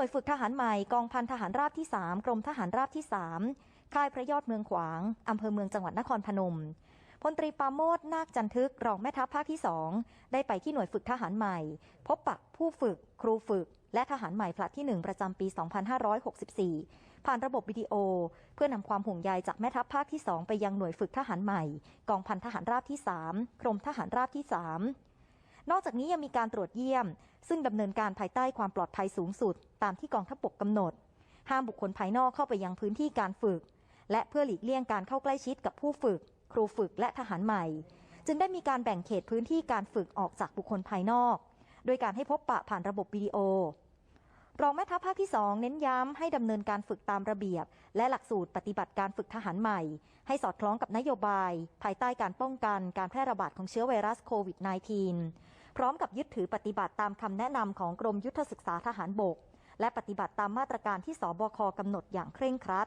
น่วยฝึกทหารใหม่กองพันทหารราบที่ 3 กรมทหารราบที่ 3 ค่ายพระยอดเมืองขวางอำเภอเมืองจังหวัดนครพนมพลตรีปาโมดนาคจันทึกรองแม่ทัพภาคที่2ได้ไปที่หน่วยฝึกทหารใหม่ พบปะผู้ฝึก ครูฝึก และทหารใหม่ผลัดที่ 1 ประจำปี 2564 ผ่านระบบวิดีโอ เพื่อนำความห่วงใยจากแม่ทัพภาคที่ 2 ไปยังหน่วยฝึกทหารใหม่ กองพันทหารราบที่ 3 กรมทหารราบที่ 3 นอกจากนี้ยังมีการตรวจเยี่ยม ซึ่งดำเนินการภายใต้ความปลอดภัยสูงสุด ตามที่กองทัพบกกำหนด ห้ามบุคคลภายนอกเข้าไปยังพื้นที่การฝึก และเพื่อหลีกเลี่ยงการเข้าใกล้ชิดกับผู้ฝึก ครูฝึกและทหารใหม่ จึงได้มีการแบ่งเขตพื้นที่การฝึกออกจากบุคคลภายนอก โดยการให้พบปะผ่านระบบวิดีโอรองแม่ทัพภาคที่ 2 เน้นย้ำให้ดำเนินการฝึกตามระเบียบ และหลักสูตรปฏิบัติการฝึกทหารใหม่ ให้สอดคล้องกับนโยบาย ภายใต้การป้องกันการแพร่ระบาดของเชื้อไวรัสโควิด -19 พร้อมกับยึดถือปฏิบัติตามคำแนะนำของกรมยุทธศึกษาทหารบก และปฏิบัติตามมาตรการที่สบคกำหนดอย่างเคร่งครัด